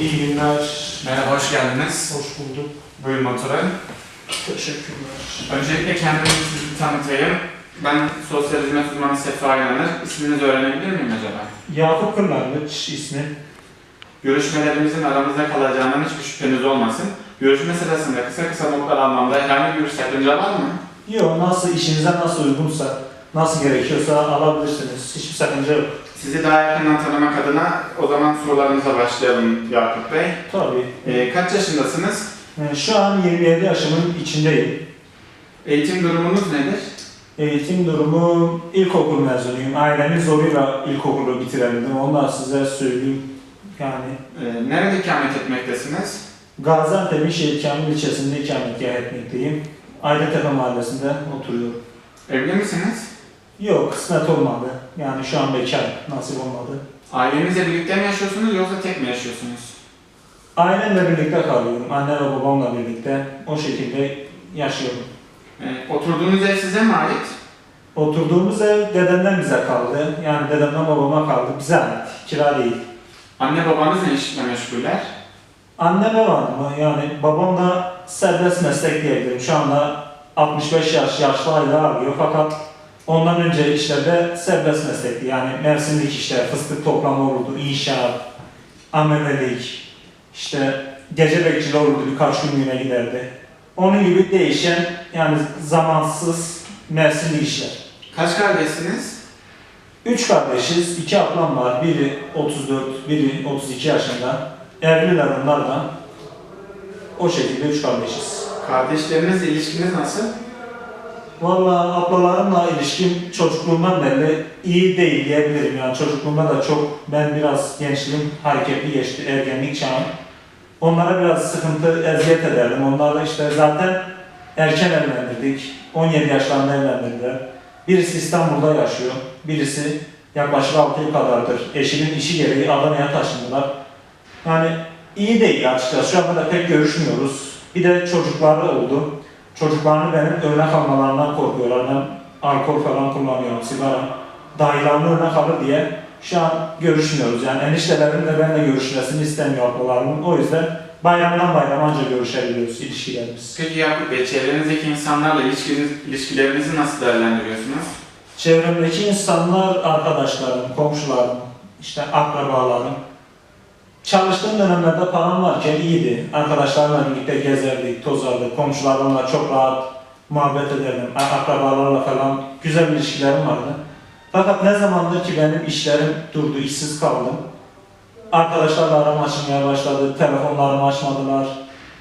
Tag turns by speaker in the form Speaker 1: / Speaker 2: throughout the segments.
Speaker 1: İyi günler.
Speaker 2: Merhaba, hoş geldiniz.
Speaker 1: Hoş bulduk.
Speaker 2: Buyurun oturun.
Speaker 1: Teşekkürler.
Speaker 2: Öncelikle kendimi sizi bir tanıtayım. Ben sosyal hizmet uzmanı Sefa İnanır. İsminizi öğrenebilir miyim acaba?
Speaker 1: Yakup Kırlangıç ismi.
Speaker 2: Görüşmelerimizin aramızda kalacağından hiçbir şüpheniz olmasın. Görüşme sırasında kısa kısa notlar almamda herhangi bir sakınca var mı?
Speaker 1: Yok nasıl işinize nasıl uygunsa, nasıl gerekiyorsa alabilirsiniz. Hiçbir sakınca yok.
Speaker 2: Sizi daha yakından tanımak adına o zaman sorularımıza başlayalım Yakup Bey.
Speaker 1: Tabii.
Speaker 2: Ee, kaç yaşındasınız?
Speaker 1: Ee, Şu an 27 yaşımın içindeyim.
Speaker 2: Eğitim durumunuz nedir?
Speaker 1: Eğitim durumu ilkokul mezunuyum. Ailemin zoruyla ilkokulu bitirebildim. Onu da size söyleyeyim. Yani
Speaker 2: Ee, nerede ikamet etmektesiniz?
Speaker 1: Gaziantep'in Şehit Kamil ilçesinde ikametgah etmekteyim. Aydetepe mahallesinde oturuyorum.
Speaker 2: Evli misiniz?
Speaker 1: Yok kısmet olmadı. Yani şu an bekar. Nasip olmadı.
Speaker 2: Ailenizle birlikte mi yaşıyorsunuz yoksa tek mi yaşıyorsunuz?
Speaker 1: Ailemle birlikte kalıyorum. Anne ve babamla birlikte. O şekilde yaşıyorum.
Speaker 2: Ee, oturduğunuz ev size mi ait?
Speaker 1: Oturduğumuz ev dedemden bize kaldı. Yani dedemden babama kaldı. Bize ait. Kira değil.
Speaker 2: Anne babanız ne işle meşguller?
Speaker 1: Ev hanımı. Yani babam da serbest meslek diyebilirim. Şu anda 65 yaş yaşlı ayda arıyor. Fakat ondan önce işlerde serbest meslekti. Yani mevsimlik işler, fıstık toplama olurdu, inşaat, amelelik, işte gece bekçiliği olurdu birkaç günlüğüne giderdi. Onun gibi değişen yani zamansız mevsimli işler.
Speaker 2: Kaç kardeşsiniz?
Speaker 1: Üç kardeşiz, iki ablam var. Biri 34, biri 32 yaşında. Evliler onlar da. O şekilde üç kardeşiz.
Speaker 2: Kardeşlerinizle ilişkiniz nasıl?
Speaker 1: Valla ablalarımla ilişkim çocukluğumdan beri iyi değil diyebilirim. Yani çocukluğumda da çok ben biraz gençliğim hareketli geçti, ergenlik çağım. Onlara biraz sıkıntı, eziyet ederdim. Onlar da işte zaten erken evlendirdik. 17 yaşlarında evlendirdiler. Birisi İstanbul'da yaşıyor. Birisi yaklaşık 6 yıl kadardır. Eşinin işi gereği Adana'ya taşındılar. Yani iyi değil açıkçası. Şu anda da pek görüşmüyoruz. Bir de çocukları oldu. Çocuklarını benim örnek almalarından korkuyorlar. Ben alkol falan kullanıyorum, sigara. Dayılarını örnek alır diye şu an görüşmüyoruz. Yani eniştelerim de benimle görüşmesini istemiyor ablalarımın. O yüzden bayramdan bayrama anca görüşebiliyoruz ilişkilerimiz.
Speaker 2: Peki Yakup Bey, çevrenizdeki insanlarla ilişkiniz, ilişkilerinizi nasıl değerlendiriyorsunuz?
Speaker 1: Çevremdeki insanlar, arkadaşlarım, komşularım, işte akrabalarım. Çalıştığım dönemlerde param varken iyiydi. Arkadaşlarımla birlikte gezerdik, tozardık. Komşularımla çok rahat muhabbet ederdim. Akrabalarla falan güzel ilişkilerim vardı. Fakat ne zamandır ki benim işlerim durdu, işsiz kaldım. Arkadaşlarla aram açmaya başladı, telefonlarımı açmadılar.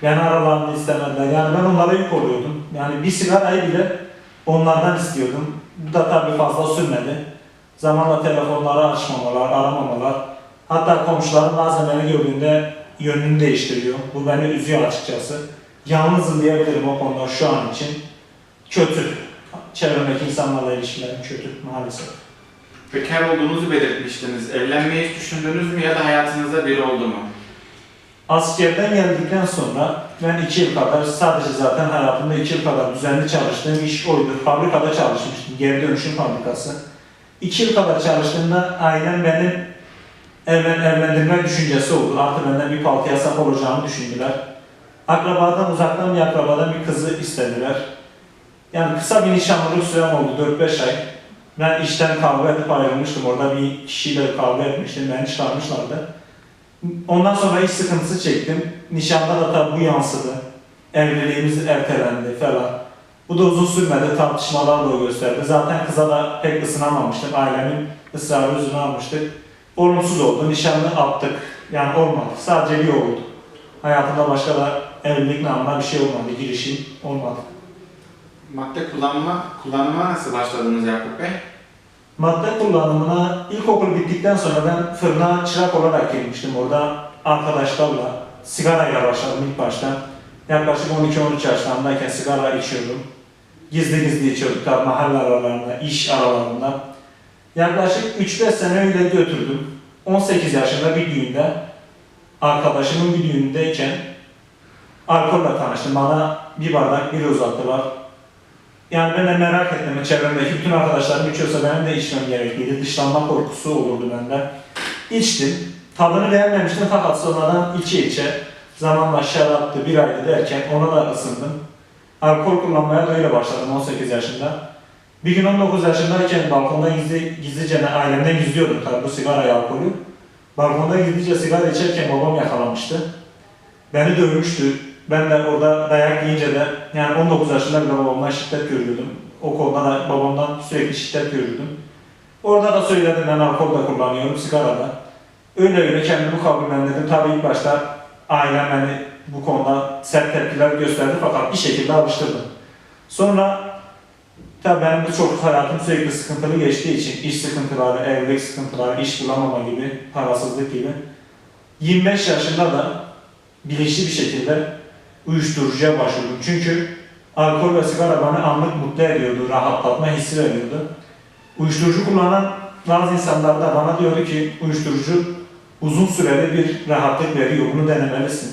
Speaker 1: Beni aralarını istemediler. Yani ben onlara yük oluyordum. Yani bir sigarayı bile onlardan istiyordum. Bu da tabii fazla sürmedi. Zamanla telefonları açmamalar, aramamalar. Hatta komşularım bazen beni gördüğünde yönünü değiştiriyor. Bu beni üzüyor açıkçası. Yalnızım diyebilirim o konuda şu an için. Kötü. Çevremdeki insanlarla ilişkilerim kötü maalesef.
Speaker 2: Bekar olduğunuzu belirtmiştiniz. Evlenmeyi hiç düşündünüz mü ya da hayatınızda biri oldu mu?
Speaker 1: Askerden geldikten sonra ben iki yıl kadar sadece zaten hayatımda iki yıl kadar düzenli çalıştığım iş oydu. Fabrikada çalışmıştım. Geri dönüşüm fabrikası. İki yıl kadar çalıştığımda ailem benim evlen, evlendirme düşüncesi oldu. Artık benden bir paltı yasak olacağını düşündüler. Akrabadan uzaktan bir akrabadan bir kızı istediler. Yani kısa bir nişanlılık sürem oldu 4-5 ay. Ben işten kavga edip ayrılmıştım. Orada bir kişiyle kavga etmiştim. Beni çıkarmışlardı. Ondan sonra iş sıkıntısı çektim. Nişanda da tabi bu yansıdı. Evliliğimiz ertelendi falan. Bu da uzun sürmedi. Tartışmalar da o gösterdi. Zaten kıza da pek ısınamamıştık. Ailemin ısrarı yüzüne almıştık. Olumsuz oldu. Nişanlı attık. Yani olmadı. Sadece bir oldu. Hayatımda başka da evlilik namına bir şey olmadı. Girişim olmadı.
Speaker 2: Madde kullanma, kullanıma nasıl başladınız Yakup Bey?
Speaker 1: Madde kullanımına ilkokul bittikten sonra ben fırına çırak olarak girmiştim. Orada arkadaşlarla sigarayla başladım ilk başta. Yaklaşık 12-13 yaşlarındayken sigara içiyordum. Gizli gizli içiyorduk mahalle aralarında, iş aralarında. Yaklaşık 3-5 sene öyle götürdüm. 18 yaşında bir düğünde, arkadaşımın bir düğünündeyken alkolle tanıştım. Bana bir bardak biri uzattılar. Yani ben de merak ettim. Çevremdeki bütün arkadaşlarım içiyorsa benim de içmem gerekliydi. Dışlanma korkusu olurdu bende. İçtim. Tadını beğenmemiştim fakat sonradan içe içe zamanla şaraptı, bir aydı derken ona da ısındım. Alkol kullanmaya da öyle başladım 18 yaşında. Bir gün 19 yaşındayken balkonda gizli, gizlice ailemden gizliyordum tabii bu sigarayı, alkolü. Balkonda gizlice sigara içerken babam yakalamıştı. Beni dövmüştü. Ben de orada dayak yiyince de yani 19 yaşında bile babamdan şiddet görüyordum. O konuda da babamdan sürekli şiddet görüyordum. Orada da söyledim ben alkol da kullanıyorum, sigara da. Öyle öyle kendimi kabullendirdim. Tabii ilk başta ailem beni bu konuda sert tepkiler gösterdi fakat bir şekilde alıştırdım. Sonra tabii benim bu çok hayatım sürekli sıkıntılı geçtiği için iş sıkıntıları, evlilik sıkıntıları, iş bulamama gibi, parasızlık gibi 25 yaşında da bilinçli bir şekilde uyuşturucuya başvurdum. Çünkü alkol ve sigara bana anlık mutlu ediyordu, rahatlatma hissi veriyordu. Uyuşturucu kullanan bazı insanlar da bana diyordu ki uyuşturucu uzun süreli bir rahatlık veriyor, bunu denemelisin.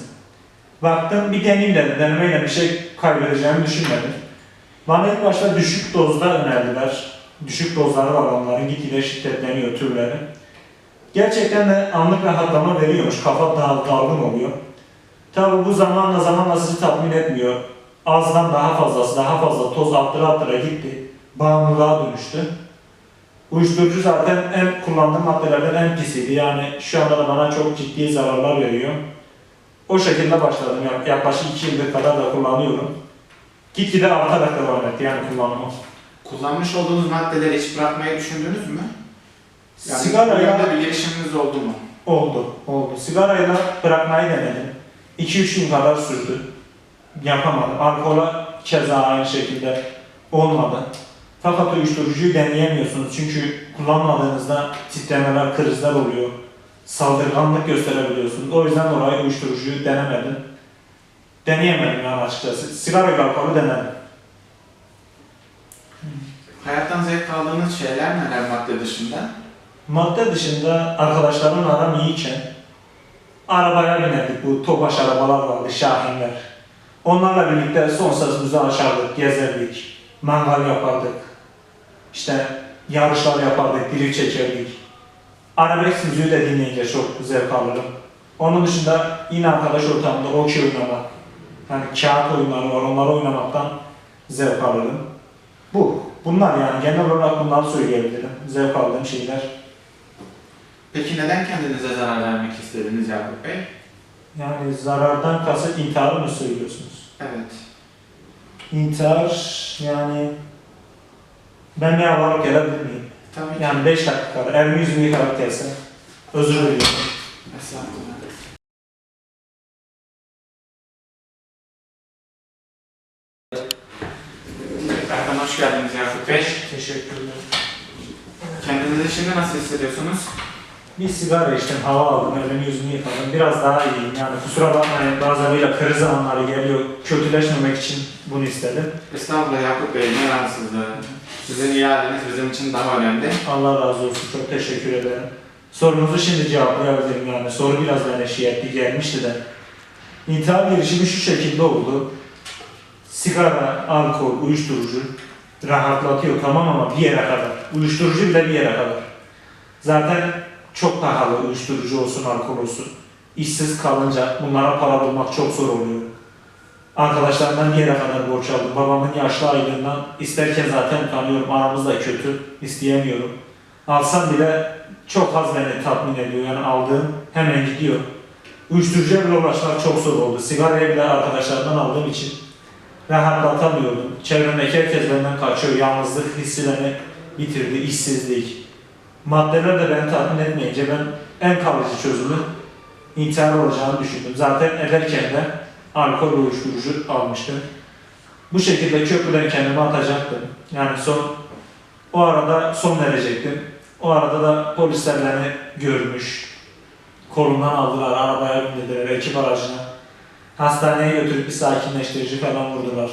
Speaker 1: Baktım bir deneyim dedim, denemeyle bir şey kaybedeceğimi düşünmedim. Bana ilk başta düşük dozda önerdiler. Düşük dozları var onların, gitgide şiddetleniyor türleri. Gerçekten de anlık rahatlama veriyormuş, kafa daha dalgın oluyor. Tabi bu zamanla zamanla sizi tatmin etmiyor. Azdan daha fazlası, daha fazla toz attıra attıra gitti. Bağımlılığa dönüştü. Uyuşturucu zaten en kullandığım maddelerden en pisiydi. Yani şu anda da bana çok ciddi zararlar veriyor. O şekilde başladım. Yak- Yaklaşık iki yıldır kadar da kullanıyorum. Gitgide artarak devam etti yani kullanımı.
Speaker 2: Kullanmış olduğunuz maddeleri hiç bırakmayı düşündünüz mü? Yani bu
Speaker 1: Sigarayla
Speaker 2: yönde bir girişiminiz oldu mu?
Speaker 1: oldu, oldu. Sigarayla bırakmayı denedim. 2-3 gün kadar sürdü. Yapamadım. Alkola keza aynı şekilde olmadı. Fakat uyuşturucuyu deneyemiyorsunuz. Çünkü kullanmadığınızda titremeler, krizler oluyor. Saldırganlık gösterebiliyorsunuz. O yüzden dolayı uyuşturucuyu denemedim. Deneyemedim yani açıkçası. Sigara ile alkolü denedim.
Speaker 2: Hayattan zevk aldığınız şeyler neler madde dışında?
Speaker 1: Madde dışında arkadaşlarımla aram iyiyken arabaya binerdik. Bu topaş arabalar vardı, Şahinler. Onlarla birlikte son sözümüzü açardık, gezerdik, mangal yapardık. İşte yarışlar yapardık, drift çekerdik. Arabesk müziği de dinleyince çok zevk alırım. Onun dışında yine arkadaş ortamında okey oynamak, yani kağıt oyunları var, onları oynamaktan zevk alırım. Bu. Bunlar yani genel olarak bunları söyleyebilirim. Zevk aldığım şeyler.
Speaker 2: Peki neden kendinize zarar vermek istediniz Yakup Bey?
Speaker 1: Yani zarardan kasıt intiharı mı söylüyorsunuz?
Speaker 2: Evet.
Speaker 1: İntihar yani ben bir havalık gelebilir miyim?
Speaker 2: Tabii ki.
Speaker 1: Yani 5 dakika kadar elimi yüzümü yıkarak gelse özür diliyorum.
Speaker 2: Estağfurullah. Tekrardan hoş Bey.
Speaker 1: Teşekkürler.
Speaker 2: Kendinizi şimdi nasıl hissediyorsunuz?
Speaker 1: Bir sigara içtim, hava aldım, elimi yüzümü yıkadım. Biraz daha iyiyim yani kusura bakmayın bazen böyle kriz zamanları geliyor. Kötüleşmemek için bunu istedim.
Speaker 2: Estağfurullah Yakup Bey, ne rahatsızlığı. Sizin iadeniz bizim için daha önemli.
Speaker 1: Allah razı olsun, çok teşekkür ederim. Sorunuzu şimdi cevaplayabilirim yani. Soru biraz beni şey etti, gelmişti de. İntihar girişimi şu şekilde oldu. Sigara, alkol, uyuşturucu rahatlatıyor tamam ama bir yere kadar. Uyuşturucu bile bir yere kadar. Zaten çok pahalı uyuşturucu olsun, alkol olsun. İşsiz kalınca bunlara para bulmak çok zor oluyor. Arkadaşlarımdan bir yere kadar borç aldım. Babamın yaşlı aylığından isterken zaten utanıyorum. Aramız da kötü. isteyemiyorum. Alsam bile çok az beni tatmin ediyor. Yani aldığım hemen gidiyor. Uyuşturucuya bile ulaşmak çok zor oldu. Sigarayı bile arkadaşlarımdan aldığım için rahatlatamıyordum. Çevremdeki herkes benden kaçıyor. Yalnızlık hissi beni bitirdi. işsizlik. Maddeler de beni tatmin etmeyince ben en kalıcı çözümü intihar olacağını düşündüm. Zaten ederken de alkol uyuşturucu almıştım. Bu şekilde köprüden kendimi atacaktım. Yani son o arada son verecektim. O arada da polisler beni görmüş. Kolumdan aldılar, arabaya bindirdiler, ekip aracına. Hastaneye götürüp bir sakinleştirici falan vurdular.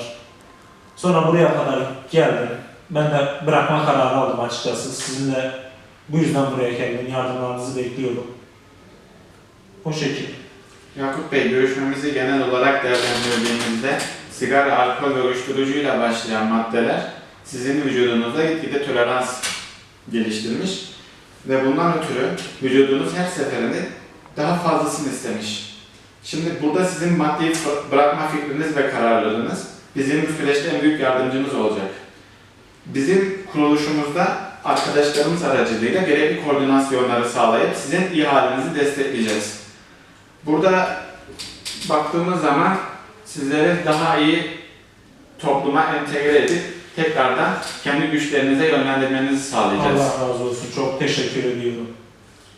Speaker 1: Sonra buraya kadar geldim. Ben de bırakma kararı aldım açıkçası. Sizin de bu yüzden buraya geldim. Yardımlarınızı bekliyorum. O şekilde.
Speaker 2: Yakup Bey, görüşmemizi genel olarak değerlendirdiğimizde sigara, alkol ve uyuşturucuyla başlayan maddeler sizin vücudunuzda gitgide tolerans geliştirmiş ve bundan ötürü vücudunuz her seferinde daha fazlasını istemiş. Şimdi burada sizin maddeyi bı- bırakma fikriniz ve kararlılığınız bizim bu süreçte en büyük yardımcımız olacak. Bizim kuruluşumuzda arkadaşlarımız aracılığıyla gerekli koordinasyonları sağlayıp sizin ihalenizi destekleyeceğiz. Burada baktığımız zaman sizleri daha iyi topluma entegre edip tekrardan kendi güçlerinize yönlendirmenizi sağlayacağız.
Speaker 1: Allah razı olsun. Çok teşekkür ediyorum.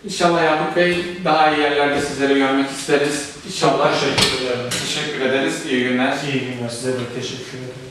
Speaker 2: İnşallah Yakup Bey daha iyi yerlerde sizleri görmek isteriz.
Speaker 1: Çok
Speaker 2: İnşallah
Speaker 1: teşekkür ederim.
Speaker 2: teşekkür ederiz. İyi günler.
Speaker 1: İyi günler. Size de teşekkür ederim.